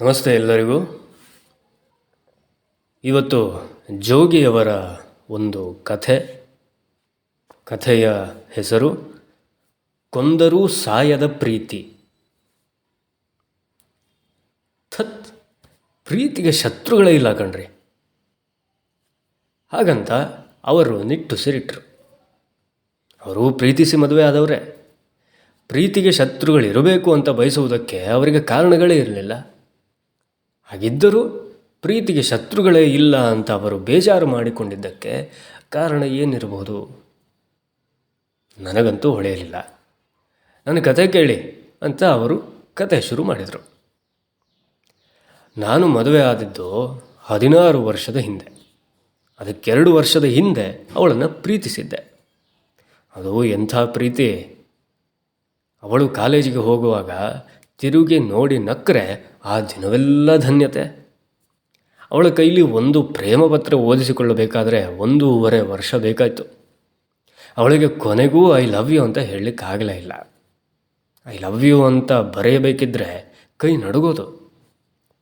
ನಮಸ್ತೆ ಎಲ್ಲರಿಗೂ. ಇವತ್ತು ಜೋಗಿಯವರ ಒಂದು ಕಥೆ, ಕಥೆಯ ಹೆಸರು, ಕೊಂದರೂ ಸಾಯದ ಪ್ರೀತಿ. ಥತ್, ಪ್ರೀತಿಗೆ ಶತ್ರುಗಳೇ ಇಲ್ಲ ಕಣ್ರಿ. ಹಾಗಂತ ಅವರು ನಿಟ್ಟುಸಿರಿಟ್ರು ಅವರು ಪ್ರೀತಿಸಿ ಮದುವೆ ಆದವರೇ. ಪ್ರೀತಿಗೆ ಶತ್ರುಗಳಿರಬೇಕು ಅಂತ ಬಯಸುವುದಕ್ಕೆ ಅವರಿಗೆ ಕಾರಣಗಳೇ ಇರಲಿಲ್ಲ. ಹಾಗಿದ್ದರೂ ಪ್ರೀತಿಗೆ ಶತ್ರುಗಳೇ ಇಲ್ಲ ಅಂತ ಅವರು ಬೇಜಾರು ಮಾಡಿಕೊಂಡಿದ್ದಕ್ಕೆ ಕಾರಣ ಏನಿರಬಹುದು? ನನಗಂತೂ ಹೊಳೆಯಲಿಲ್ಲ. ನನ್ನ ಕತೆ ಕೇಳಿ ಅಂತ ಅವರು ಕತೆ ಶುರು ಮಾಡಿದರು. ನಾನು ಮದುವೆ ಆದಿದ್ದು ಹದಿನಾರು ವರ್ಷದ ಹಿಂದೆ. ಅದಕ್ಕೆರಡು ವರ್ಷದ ಹಿಂದೆ ಅವಳನ್ನು ಪ್ರೀತಿಸಿದ್ದೆ. ಅದು ಎಂಥ ಪ್ರೀತಿ? ಅವಳು ಕಾಲೇಜಿಗೆ ಹೋಗುವಾಗ ತಿರುಗಿ ನೋಡಿ ನಕ್ಕರೆ ಆ ದಿನವೆಲ್ಲ ಧನ್ಯತೆ. ಅವಳ ಕೈಲಿ ಒಂದು ಪ್ರೇಮಪತ್ರ ಓದಿಸಿಕೊಳ್ಳಬೇಕಾದ್ರೆ ಒಂದೂವರೆ ವರ್ಷ ಬೇಕಾಯಿತು. ಅವಳಿಗೆ ಕೊನೆಗೂ ಐ ಲವ್ ಯು ಅಂತ ಹೇಳಲಿಕ್ಕಾಗಲೇ ಇಲ್ಲ. ಐ ಲವ್ ಯು ಅಂತ ಬರೆಯಬೇಕಿದ್ರೆ ಕೈ ನಡುಗೋದು.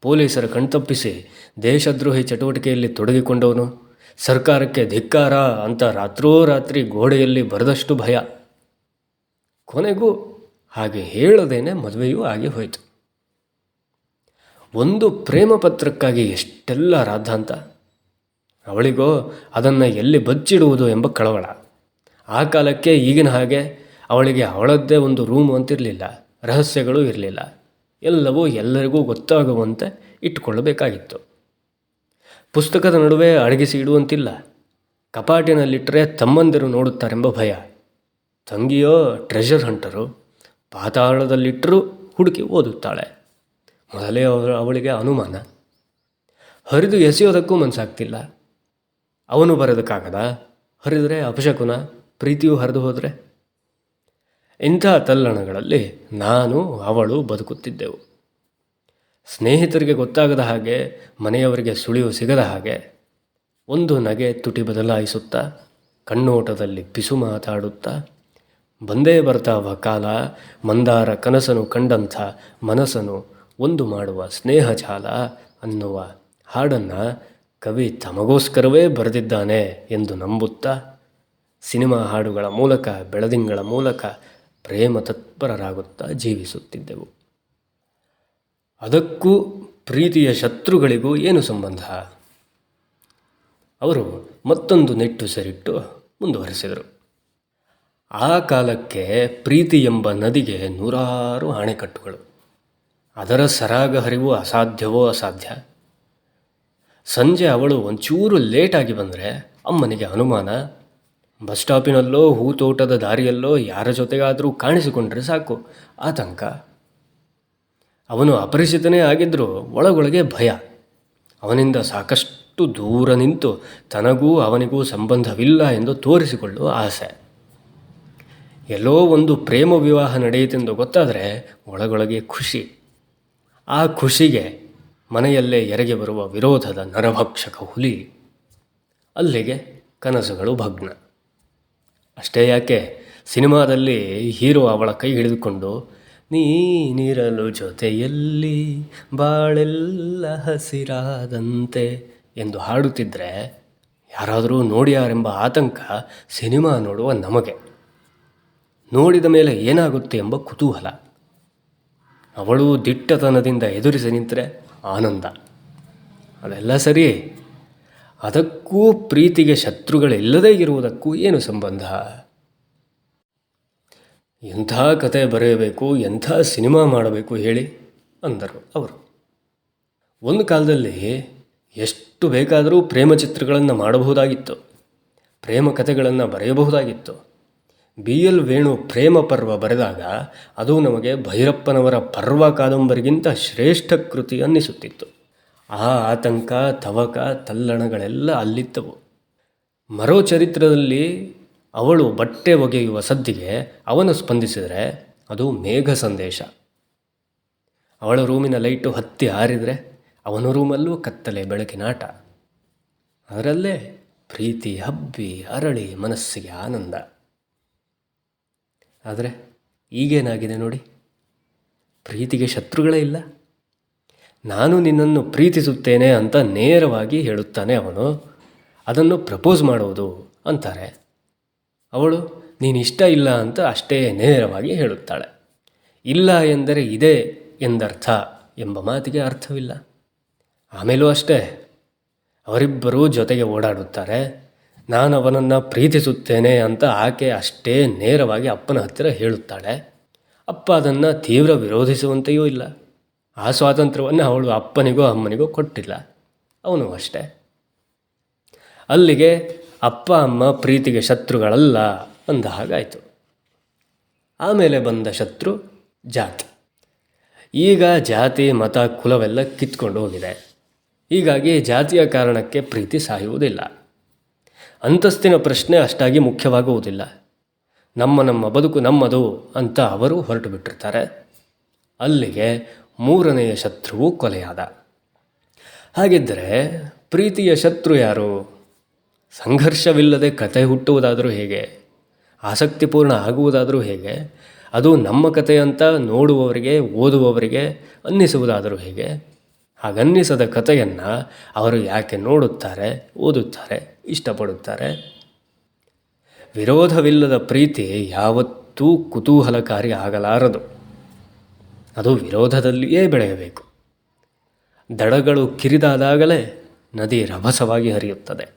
ಪೊಲೀಸರ ಕಣ್ತಪ್ಪಿಸಿ ದೇಶದ್ರೋಹಿ ಚಟುವಟಿಕೆಯಲ್ಲಿ ತೊಡಗಿಕೊಂಡವನು. ಸರ್ಕಾರಕ್ಕೆ ಧಿಕ್ಕಾರ ಅಂತ ರಾತ್ರೋರಾತ್ರಿ ಗೋಡೆಯಲ್ಲಿ ಬರೆದಷ್ಟು ಭಯ. ಕೊನೆಗೂ ಹಾಗೆ ಹೇಳದೇನೆ ಮದುವೆಯೂ ಆಗಿ ಹೋಯಿತು. ಒಂದು ಪ್ರೇಮ ಪತ್ರಕ್ಕಾಗಿ ಎಷ್ಟೆಲ್ಲ ರಾಧಾಂತ ಅವಳಿಗೋ ಅದನ್ನು ಎಲ್ಲಿ ಬಚ್ಚಿಡುವುದು ಎಂಬ ಕಳವಳ. ಆ ಕಾಲಕ್ಕೆ ಈಗಿನ ಹಾಗೆ ಅವಳಿಗೆ ಅವಳದ್ದೇ ಒಂದು ರೂಮು ಅಂತಿರಲಿಲ್ಲ, ರಹಸ್ಯಗಳು ಇರಲಿಲ್ಲ. ಎಲ್ಲವೂ ಎಲ್ಲರಿಗೂ ಗೊತ್ತಾಗುವಂತೆ ಇಟ್ಟುಕೊಳ್ಳಬೇಕಾಗಿತ್ತು. ಪುಸ್ತಕದ ನಡುವೆ ಅಡಗಿಸಿ ಇಡುವಂತಿಲ್ಲ. ಕಪಾಟಿನಲ್ಲಿಟ್ಟರೆ ತಮ್ಮಂದಿರು ನೋಡುತ್ತಾರೆಂಬ ಭಯ. ತಂಗಿಯೋ ಟ್ರೆಷರ್ ಹಂಟರು ಪಾತಾಳದಲ್ಲಿಟ್ಟರೂ ಹುಡುಕಿ ಓದುತ್ತಾಳೆ. ಮೊದಲೇ ಅವಳು ಅವಳಿಗೆ ಅನುಮಾನ. ಹರಿದು ಎಸೆಯೋದಕ್ಕೂ ಮನಸ್ಸಾಗ್ತಿಲ್ಲ. ಅವನು ಬರೋದಕ್ಕಾಗದ ಹರಿದರೆ ಅಪಶಕುನ, ಪ್ರೀತಿಯು ಹರಿದು ಹೋದರೆ? ಇಂಥ ತಲ್ಲಣಗಳಲ್ಲಿ ನಾನು, ಅವಳು ಬದುಕುತ್ತಿದ್ದೆವು. ಸ್ನೇಹಿತರಿಗೆ ಗೊತ್ತಾಗದ ಹಾಗೆ, ಮನೆಯವರಿಗೆ ಸುಳಿವು ಸಿಗದ ಹಾಗೆ, ಒಂದು ನಗೆ ತುಟಿ ಬದಲಾಯಿಸುತ್ತಾ, ಕಣ್ಣೋಟದಲ್ಲಿ ಪಿಸು ಮಾತಾಡುತ್ತಾ ಬಂದೇ ಬರ್ತಾವ ಕಾಲ, ಮಂದಾರ ಕನಸನು ಕಂಡಂಥ ಮನಸನು ಒಂದು ಮಾಡುವ ಸ್ನೇಹ ಜಾಲ ಅನ್ನುವ ಹಾಡನ್ನು ಕವಿ ತಮಗೋಸ್ಕರವೇ ಬರೆದಿದ್ದಾನೆ ಎಂದು ನಂಬುತ್ತಾ ಸಿನಿಮಾ ಹಾಡುಗಳ ಮೂಲಕ, ಬೆಳದಿಂಗಳ ಮೂಲಕ ಪ್ರೇಮ ತತ್ಪರರಾಗುತ್ತಾ ಜೀವಿಸುತ್ತಿದ್ದೆವು. ಅದಕ್ಕೂ ಪ್ರೀತಿಯ ಶತ್ರುಗಳಿಗೂ ಏನು ಸಂಬಂಧ? ಅವರು ಮತ್ತೊಂದು ನೆಟ್ಟುಸರಿಟ್ಟು ಮುಂದುವರೆಸಿದರು. ಆ ಕಾಲಕ್ಕೆ ಪ್ರೀತಿ ಎಂಬ ನದಿಗೆ ನೂರಾರು ಅಣೆಕಟ್ಟುಗಳು ಅದರ ಸರಾಗ ಹರಿವು ಅಸಾಧ್ಯವೋ ಅಸಾಧ್ಯ? ಸಂಜೆ ಅವಳು ಒಂಚೂರು ಲೇಟಾಗಿ ಬಂದರೆ ಅಮ್ಮನಿಗೆ ಅನುಮಾನ. ಬಸ್ ಸ್ಟಾಪಿನಲ್ಲೋ, ಹೂತೋಟದ ದಾರಿಯಲ್ಲೋ ಯಾರ ಜೊತೆಗಾದರೂ ಕಾಣಿಸಿಕೊಂಡ್ರೆ ಸಾಕು, ಆತಂಕ. ಅವನು ಅಪರಿಚಿತನೇ ಆಗಿದ್ದರೂ ಒಳಗೊಳಗೆ ಭಯ. ಅವನಿಂದ ಸಾಕಷ್ಟು ದೂರ ನಿಂತು ತನಗೂ ಅವನಿಗೂ ಸಂಬಂಧವಿಲ್ಲ ಎಂದು ತೋರಿಸಿಕೊಳ್ಳುವ ಆಸೆ. ಎಲ್ಲೋ ಒಂದು ಪ್ರೇಮ ವಿವಾಹ ನಡೆಯಿತೆಂದು ಗೊತ್ತಾದರೆ ಒಳಗೊಳಗೆ ಖುಷಿ. ಆ ಖುಷಿಗೆ ಮನೆಯಲ್ಲೇ ಎರಗೆ ಬರುವ ವಿರೋಧದ ನರಭಕ್ಷಕ ಹುಲಿ. ಅಲ್ಲಿಗೆ ಕನಸುಗಳು ಭಗ್ನ. ಅಷ್ಟೇ ಯಾಕೆ, ಸಿನಿಮಾದಲ್ಲಿ ಹೀರೋ ಅವಳ ಕೈ ಹಿಡಿದುಕೊಂಡು, ನೀನಿರಲು ಜೊತೆಯಲ್ಲಿ ಬಾಳೆಲ್ಲ ಹಸಿರಾದಂತೆ ಎಂದು ಹಾಡುತ್ತಿದ್ದರೆ ಯಾರಾದರೂ ನೋಡ್ಯಾರೆಂಬ ಆತಂಕ ಸಿನಿಮಾ ನೋಡುವ ನಮಗೆ. ನೋಡಿದ ಮೇಲೆ ಏನಾಗುತ್ತೆ ಎಂಬ ಕುತೂಹಲ. ಅವಳು ದಿಟ್ಟತನದಿಂದ ಎದುರಿಸಿ ನಿಂತರೆ ಆನಂದ. ಅದೆಲ್ಲ ಸರಿ. ಅದಕ್ಕೂ ಪ್ರೀತಿಗೆ ಶತ್ರುಗಳಿಲ್ಲದೇ ಇರುವುದಕ್ಕೂ ಏನು ಸಂಬಂಧ? ಎಂಥ ಕತೆ ಬರೆಯಬೇಕು, ಎಂಥ ಸಿನಿಮಾ ಮಾಡಬೇಕು ಹೇಳಿ ಅಂದರು ಅವರು. ಒಂದು ಕಾಲದಲ್ಲಿ ಎಷ್ಟು ಬೇಕಾದರೂ ಪ್ರೇಮ ಚಿತ್ರಗಳನ್ನು ಮಾಡಬಹುದಾಗಿತ್ತು. ಪ್ರೇಮ ಕಥೆಗಳನ್ನು ಬರೆಯಬಹುದಾಗಿತ್ತು. ಬಿ ಎಲ್ ವೇಣು ಪ್ರೇಮ ಪರ್ವ ಬರೆದಾಗ ಅದು ನಮಗೆ ಭೈರಪ್ಪನವರ ಪರ್ವ ಕಾದಂಬರಿಗಿಂತ ಶ್ರೇಷ್ಠ ಕೃತಿ ಅನ್ನಿಸುತ್ತಿತ್ತು. ಆ ಆತಂಕ, ತವಕ, ತಲ್ಲಣಗಳೆಲ್ಲ ಅಲ್ಲಿತ್ತವು ಮರೋ ಚರಿತ್ರದಲ್ಲಿ ಅವಳು ಬಟ್ಟೆ ಒಗೆಯುವ ಸದ್ದಿಗೆ ಅವನು ಸ್ಪಂದಿಸಿದರೆ ಅದು ಮೇಘ ಸಂದೇಶ. ಅವಳ ರೂಮಿನ ಲೈಟು ಹತ್ತಿ ಹಾರಿದರೆ ಅವನ ರೂಮಲ್ಲೂ ಕತ್ತಲೆ ಬೆಳಕಿನಾಟ ಅದರಲ್ಲೇ ಪ್ರೀತಿ, ಹಬ್ಬಿ, ಅರಳಿ ಮನಸ್ಸಿಗೆ ಆನಂದ. ಆದರೆ ಈಗೇನಾಗಿದೆ ನೋಡಿ? ಪ್ರೀತಿಗೆ ಶತ್ರುಗಳೇ ಇಲ್ಲ. ನಾನು ನಿನ್ನನ್ನು ಪ್ರೀತಿಸುತ್ತೇನೆ ಅಂತ ನೇರವಾಗಿ ಹೇಳುತ್ತಾನೆ ಅವನು. ಅದನ್ನು ಪ್ರಪೋಸ್ ಮಾಡುವುದು ಅಂತಾರೆ. ಅವಳು ನೀನು ಇಷ್ಟ ಇಲ್ಲ ಅಂತ ಅಷ್ಟೇ ನೇರವಾಗಿ ಹೇಳುತ್ತಾಳೆ. ಇಲ್ಲ ಎಂದರೆ ಇದೆ ಎಂದರ್ಥ ಎಂಬ ಮಾತಿಗೆ ಅರ್ಥವಿಲ್ಲ. ಆಮೇಲೂ ಅಷ್ಟೇ. ಅವರಿಬ್ಬರೂ ಜೊತೆಗೆ ಓಡಾಡುತ್ತಾರೆ. ನಾನು ಅವನನ್ನು ಪ್ರೀತಿಸುತ್ತೇನೆ ಅಂತ ಆಕೆ ಅಷ್ಟೇ ನೇರವಾಗಿ ಅಪ್ಪನ ಹತ್ತಿರ ಹೇಳುತ್ತಾಳೆ. ಅಪ್ಪ ಅದನ್ನು ತೀವ್ರ ವಿರೋಧಿಸುವಂತೆಯೂ ಇಲ್ಲ. ಆ ಸ್ವಾತಂತ್ರ್ಯವನ್ನು ಅವಳು ಅಪ್ಪನಿಗೋ ಅಮ್ಮನಿಗೋ ಕೊಟ್ಟಿಲ್ಲ. ಅವನು ಅಷ್ಟೇ. ಅಲ್ಲಿಗೆ ಅಪ್ಪ, ಅಮ್ಮ ಪ್ರೀತಿಗೆ ಶತ್ರುಗಳಲ್ಲ ಅಂದ ಹಾಗಾಯಿತು. ಆಮೇಲೆ ಬಂದ ಶತ್ರು ಜಾತಿ. ಈಗ ಜಾತಿ, ಮತ, ಕುಲವೆಲ್ಲ ಕಿತ್ಕೊಂಡು ಹೋಗಿದೆ. ಹೀಗಾಗಿ ಜಾತಿಯ ಕಾರಣಕ್ಕೆ ಪ್ರೀತಿ ಸಾಯುವುದಿಲ್ಲ. ಅಂತಸ್ತಿನ ಪ್ರಶ್ನೆ ಅಷ್ಟಾಗಿ ಮುಖ್ಯವಾಗುವುದಿಲ್ಲ. ನಮ್ಮ ನಮ್ಮ ಬದುಕು ನಮ್ಮದು ಅಂತ ಅವರು ಹೊರಟು ಬಿಟ್ಟಿರ್ತಾರೆ. ಅಲ್ಲಿಗೆ ಮೂರನೆಯ ಶತ್ರುವು ಕೊಲೆಯಾದ. ಹಾಗಿದ್ದರೆ ಪ್ರೀತಿಯ ಶತ್ರು ಯಾರು? ಸಂಘರ್ಷವಿಲ್ಲದೆ ಕತೆ ಹುಟ್ಟುವುದಾದರೂ ಹೇಗೆ? ಆಸಕ್ತಿಪೂರ್ಣ ಆಗುವುದಾದರೂ ಹೇಗೆ? ಅದು ನಮ್ಮ ಕತೆ ಅಂತ ನೋಡುವವರಿಗೆ, ಓದುವವರಿಗೆ, ಅನ್ನಿಸುವುದಾದರೂ ಹೇಗೆ? ಹಾಗನ್ನಿಸದ ಕಥೆಯನ್ನು ಅವರು ಯಾಕೆ ನೋಡುತ್ತಾರೆ, ಓದುತ್ತಾರೆ, ಇಷ್ಟಪಡುತ್ತಾರೆ? ವಿರೋಧವಿಲ್ಲದ ಪ್ರೀತಿ ಯಾವತ್ತೂ ಕುತೂಹಲಕಾರಿ ಆಗಲಾರದು. ಅದು ವಿರೋಧದಲ್ಲಿಯೇ ಬೆಳೆಯಬೇಕು. ದಡಗಳು ಕಿರಿದಾದಾಗಲೇ ನದಿ ರಭಸವಾಗಿ ಹರಿಯುತ್ತದೆ.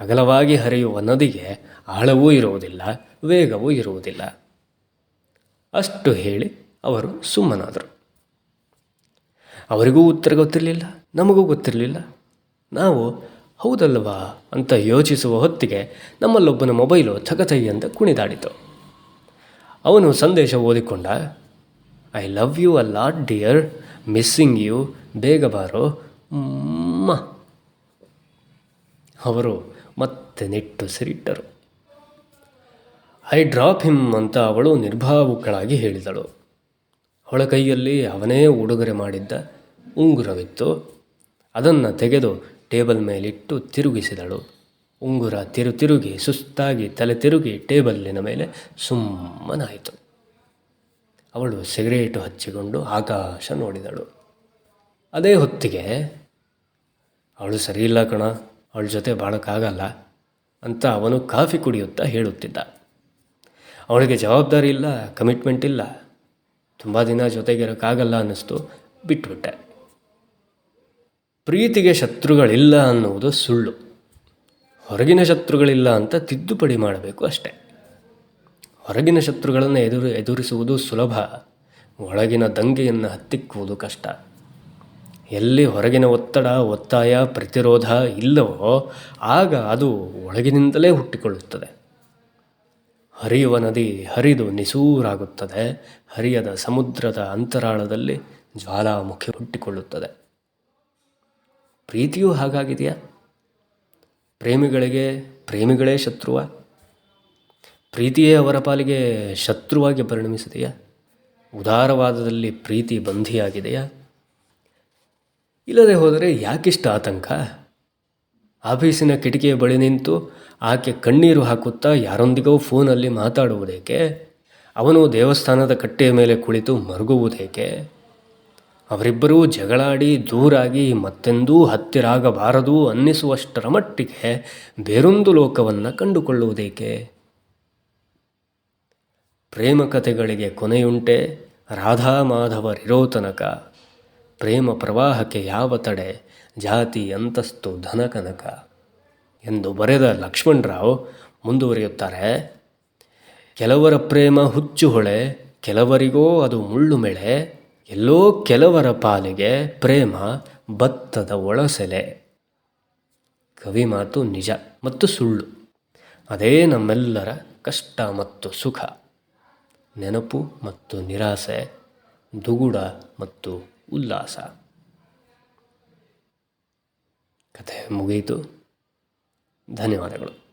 ಅಗಲವಾಗಿ ಹರಿಯುವ ನದಿಗೆ ಆಳವೂ ಇರುವುದಿಲ್ಲ, ವೇಗವೂ ಇರುವುದಿಲ್ಲ. ಅಷ್ಟು ಹೇಳಿ ಅವರು ಸುಮ್ಮನಾದರು. ಅವರಿಗೂ ಉತ್ತರ ಗೊತ್ತಿರಲಿಲ್ಲ, ನಮಗೂ ಗೊತ್ತಿರಲಿಲ್ಲ. ನಾವು ಹೌದಲ್ವಾ ಅಂತ ಯೋಚಿಸುವ ಹೊತ್ತಿಗೆ ನಮ್ಮಲ್ಲೊಬ್ಬನ ಮೊಬೈಲು ಥಕಥೈ ಅಂತ ಕುಣಿದಾಡಿತು. ಅವನು ಸಂದೇಶ ಓದಿಕೊಂಡ, I love you a lot, dear, missing you, ಬೇಗ ಬಾರೋ ಮ ಅವರು ಮತ್ತೆ ನಿಟ್ಟುಸಿರಿಟ್ಟರು ಐ ಡ್ರಾಪ್ ಹಿಮ್ ಅಂತ ಅವಳು ನಿರ್ಭಾವುಕಳಾಗಿ ಹೇಳಿದಳು. ಅವಳ ಕೈಯಲ್ಲಿ ಅವನೇ ಉಡುಗೊರೆ ಮಾಡಿದ್ದ ಉಂಗುರವಿತ್ತು. ಅದನ್ನು ತೆಗೆದು ಟೇಬಲ್ ಮೇಲಿಟ್ಟು ತಿರುಗಿಸಿದಳು. ಉಂಗುರ ತಿರು ತಿರುಗಿ ಸುಸ್ತಾಗಿ ತಲೆ ತಿರುಗಿ ಟೇಬಲ್ಲಿನ ಮೇಲೆ ಸುಮ್ಮನಾಯಿತು. ಅವಳು ಸಿಗರೇಟು ಹಚ್ಚಿಕೊಂಡು ಆಕಾಶ ನೋಡಿದಳು. ಅದೇ ಹೊತ್ತಿಗೆ, ಅವಳು ಸರಿಯಿಲ್ಲ ಕಣ, ಅವಳ ಜೊತೆ ಬಾಳೋಕ್ಕಾಗಲ್ಲ ಅಂತ ಅವನು ಕಾಫಿ ಕುಡಿಯುತ್ತಾ ಹೇಳುತ್ತಿದ್ದ. ಅವಳಿಗೆ ಜವಾಬ್ದಾರಿ ಇಲ್ಲ, ಕಮಿಟ್ಮೆಂಟ್ ಇಲ್ಲ. ತುಂಬ ದಿನ ಜೊತೆಗಿರೋಕ್ಕಾಗಲ್ಲ ಅನ್ನಿಸ್ತು, ಬಿಟ್ಬಿಟ್ಟೆ. ಪ್ರೀತಿಗೆ ಶತ್ರುಗಳಿಲ್ಲ ಅನ್ನುವುದು ಸುಳ್ಳು. ಹೊರಗಿನ ಶತ್ರುಗಳಿಲ್ಲ ಅಂತ ತಿದ್ದುಪಡಿ ಮಾಡಬೇಕು ಅಷ್ಟೆ. ಹೊರಗಿನ ಶತ್ರುಗಳನ್ನು ಎದುರು, ಎದುರಿಸುವುದು ಸುಲಭ. ಒಳಗಿನ ದಂಗೆಯನ್ನು ಹತ್ತಿಕ್ಕುವುದು ಕಷ್ಟ. ಎಲ್ಲಿ ಹೊರಗಿನ ಒತ್ತಡ, ಒತ್ತಾಯ, ಪ್ರತಿರೋಧ ಇಲ್ಲವೋ ಆಗ ಅದು ಒಳಗಿನಿಂದಲೇ ಹುಟ್ಟಿಕೊಳ್ಳುತ್ತದೆ. ಹರಿಯುವ ನದಿ ಹರಿದು ನಿಸೂರಾಗುತ್ತದೆ. ಹರಿಯದ ಸಮುದ್ರದ ಅಂತರಾಳದಲ್ಲಿ ಜ್ವಾಲಾಮುಖಿ ಹುಟ್ಟಿಕೊಳ್ಳುತ್ತದೆ. ಪ್ರೀತಿಯೂ ಹಾಗಾಗಿದೆಯಾ? ಪ್ರೇಮಿಗಳಿಗೆ ಪ್ರೇಮಿಗಳೇ ಶತ್ರುವ? ಪ್ರೀತಿಯೇ ಅವರ ಪಾಲಿಗೆ ಶತ್ರುವಾಗಿ ಪರಿಣಮಿಸಿದೆಯಾ? ಉದಾರವಾದದಲ್ಲಿ ಪ್ರೀತಿ ಬಂಧಿಯಾಗಿದೆಯಾ? ಇಲ್ಲದೆ ಹೋದರೆ ಯಾಕಿಷ್ಟು ಆತಂಕ? ಆಫೀಸಿನ ಕಿಟಕಿಯ ಬಳಿ ನಿಂತು ಆಕೆ ಕಣ್ಣೀರು ಹಾಕುತ್ತಾ ಯಾರೊಂದಿಗೋ ಫೋನಲ್ಲಿ ಮಾತಾಡುವುದೇಕೆ? ಅವನು ದೇವಸ್ಥಾನದ ಕಟ್ಟೆಯ ಮೇಲೆ ಕುಳಿತು ಮರುಗುವುದೇಕೆ? ಅವರಿಬ್ಬರೂ ಜಗಳಾಡಿ ದೂರಾಗಿ ಮತ್ತೆಂದೂ ಹತ್ತಿರಾಗಬಾರದು ಅನ್ನಿಸುವಷ್ಟರ ಮಟ್ಟಿಗೆ ಬೇರೊಂದು ಲೋಕವನ್ನು ಕಂಡುಕೊಳ್ಳುವುದೇಕೆ? ಪ್ರೇಮ ಕಥೆಗಳಿಗೆ ಕೊನೆಯುಂಟೆ ರಾಧಾ ಮಾಧವರಿರೋ ತನಕ. ಪ್ರೇಮ ಪ್ರವಾಹಕ್ಕೆ ಯಾವ ತಡೆ? ಜಾತಿ, ಅಂತಸ್ತು ಧನಕನಕ ಎಂದು ಬರೆದ ಲಕ್ಷ್ಮಣರಾವ್ ಮುಂದುವರಿಯುತ್ತಾರೆ. ಕೆಲವರ ಪ್ರೇಮ ಹುಚ್ಚು ಹೊಳೆ ಕೆಲವರಿಗೋ ಅದು ಮುಳ್ಳು ಮೇಳೆ ಎಲ್ಲೋ ಕೆಲವರ ಪಾಲಿಗೆ ಪ್ರೇಮ ಭತ್ತದ ಒಳಸೆಲೆ. ಕವಿ ಮಾತು ನಿಜ ಮತ್ತು ಸುಳ್ಳು. ಅದೇ ನಮ್ಮೆಲ್ಲರ ಕಷ್ಟ ಮತ್ತು ಸುಖ. ನೆನಪು ಮತ್ತು ನಿರಾಸೆ, ದುಗುಡ ಮತ್ತು ಉಲ್ಲಾಸ. ಕಥೆ ಮುಗಿಯಿತು ಧನ್ಯವಾದಗಳು.